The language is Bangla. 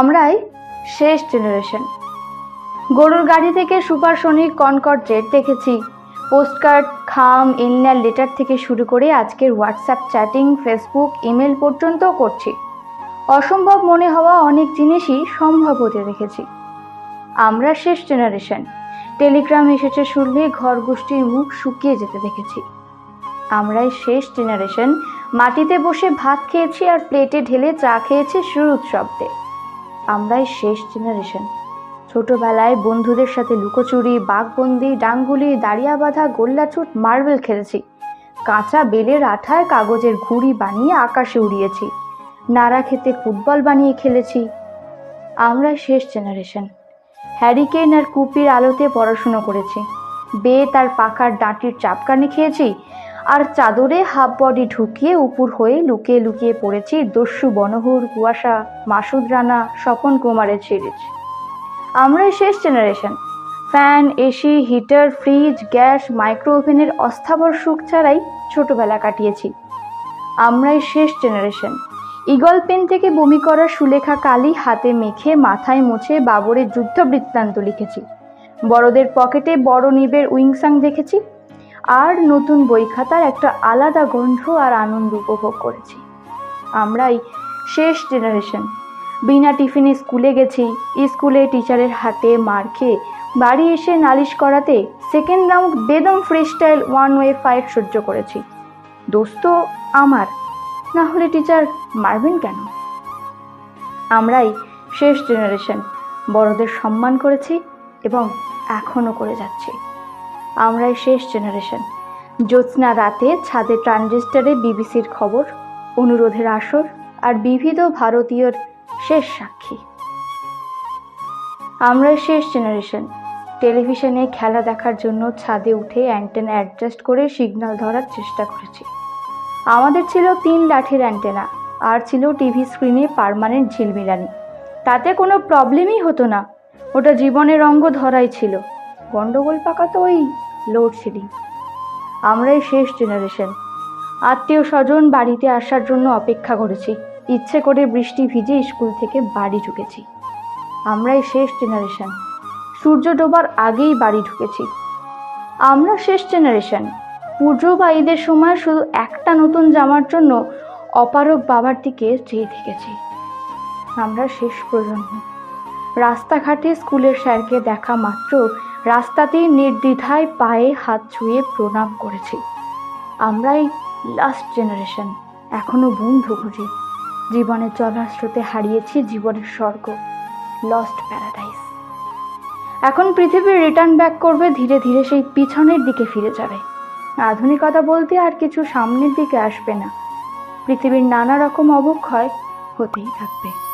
আমরাই শেষ জেনারেশন গরুর গাড়ি থেকে সুপারসনিক কনকট জেট দেখেছি। পোস্টকার্ড খাম ইনলার লেটার থেকে শুরু করে আজকের হোয়াটসঅ্যাপ চ্যাটিং ফেসবুক ইমেল পর্যন্ত করছি। অসম্ভব মনে হওয়া অনেক জিনিসই সম্ভব হতে দেখেছি। আমরা শেষ জেনারেশন টেলিগ্রাম এসেছে শুনলে ঘর গোষ্ঠীর মুখ শুকিয়ে যেতে দেখেছি। আমরাই শেষ জেনারেশন মাটিতে বসে ভাত খেয়েছি আর প্লেটে ঢেলে চা খেয়েছি সুরুৎ শব্দে। আমরাই শেষ জেনারেশন ছোটবেলায় বন্ধুদের সাথে লুকোচুরি, বাঘবন্দি, ডাঙ্গুলি দাঁড়িয়া বাঁধা গোল্লাছুট, মার্বেল খেলেছি। কাঁচা বেলের আঠায় কাগজের ঘুড়ি বানিয়ে আকাশে উড়িয়েছি। নাড়া খেতে ফুটবল বানিয়ে খেলেছি। আমরা শেষ জেনারেশন হ্যারিকেন আর কুপির আলোতে পড়াশুনো করেছি। বে তার পাখার ডাঁটির চাপকানি খেয়েছি। আর চাদরে হাফ বডি ঢুকিয়ে উপুর হয়ে লুকিয়ে লুকিয়ে পড়েছি দস্যু বনহুর কুয়াশা, মাসুদ রানা, স্বপন কুমারের সিরিজ। আমরাই শেষ generation fan AC heater, fridge, gas micro ওভেনের অস্থাবর সুখ ছাড়াই ছোটবেলা কাটিয়েছি। আমরাই শেষ জেনারেশন ইগল পেন থেকে বমি করা সুলেখা কালি হাতে মেখে মাথায় মুছে বাবরের যুদ্ধ বৃত্তান্ত লিখেছি। বড়দের পকেটে বড় নিবের উইংসাং দেখেছি। আর নতুন বই খাতার একটা আলাদা গন্ধ আর আনন্দ উপভোগ করেছি। আমরাই শেষ জেনারেশন বিনা টিফিনে স্কুলে গেছি, স্কুলে টিচারের হাতে মার খেয়ে বাড়ি এসে নালিশ করাতে সেকেন্ড রাউন্ড বেদম ফ্রিস্টাইল ওয়ান ওয়ে ফাইট সহ্য করেছি। দোস্ত আমার, না হলে টিচার মারবেন কেন? আমরাই শেষ জেনারেশন বড়দের সম্মান করেছি এবং এখনও করে যাচ্ছি। আমরাই শেষ জেনারেশন জ্যোৎস্না রাতে ছাদে ট্রানজিস্টারে বিবিসির খবর, অনুরোধের আসর আর বিবিধ ভারতীয়র শেষ সাক্ষী। আমরাই শেষ জেনারেশন টেলিভিশনে খেলা দেখার জন্য ছাদে উঠে অ্যান্টেনা অ্যাডজাস্ট করে সিগন্যাল ধরার চেষ্টা করেছি। আমাদের ছিল তিন লাঠির অ্যান্টেনা আর ছিল টিভি স্ক্রিনে পারমানেন্ট ঝিলমিলানি। তাতে কোনো প্রবলেমই হতো না। ওটা জীবনের অঙ্গ ধরাই ছিল। গন্ডগোল পাকা তো ওই লোডশেডিং। আমরাই শেষ জেনারেশন আত্মীয় স্বজন বাড়িতে আসার জন্য অপেক্ষা করেছি। ইচ্ছে করে বৃষ্টি ভিজে স্কুল থেকে বাড়ি ঢুকেছি। আমরাই শেষ জেনারেশন সূর্য ডোবার আগেই বাড়ি ঢুকেছি। আমরা শেষ জেনারেশন পুজো বা ঈদের সময় শুধু একটা নতুন জামার জন্য অপারক বাবার দিকে চেয়ে থেকেছি। আমরা শেষ প্রজন্ম। রাস্তাঘাটে স্কুলের স্যারকে দেখা মাত্র রাস্তাতেই নির্দ্বিধায় পায়ে হাত ছুঁয়ে প্রণাম করেছি। আমরাই লাস্ট জেনারেশন এখনও বন্ধু খুঁজি। জীবনে চলার স্রোতে হারিয়েছি জীবনের স্বর্গ লস্ট প্যারাডাইস এখন পৃথিবীর রিটার্ন ব্যাক করবে, ধীরে ধীরে সেই পিছনের দিকে ফিরে যাবে। আধুনিকতা বলতে আর কিছু সামনের দিকে আসবে না। পৃথিবীর নানা রকম অবক্ষয় হতেই থাকবে।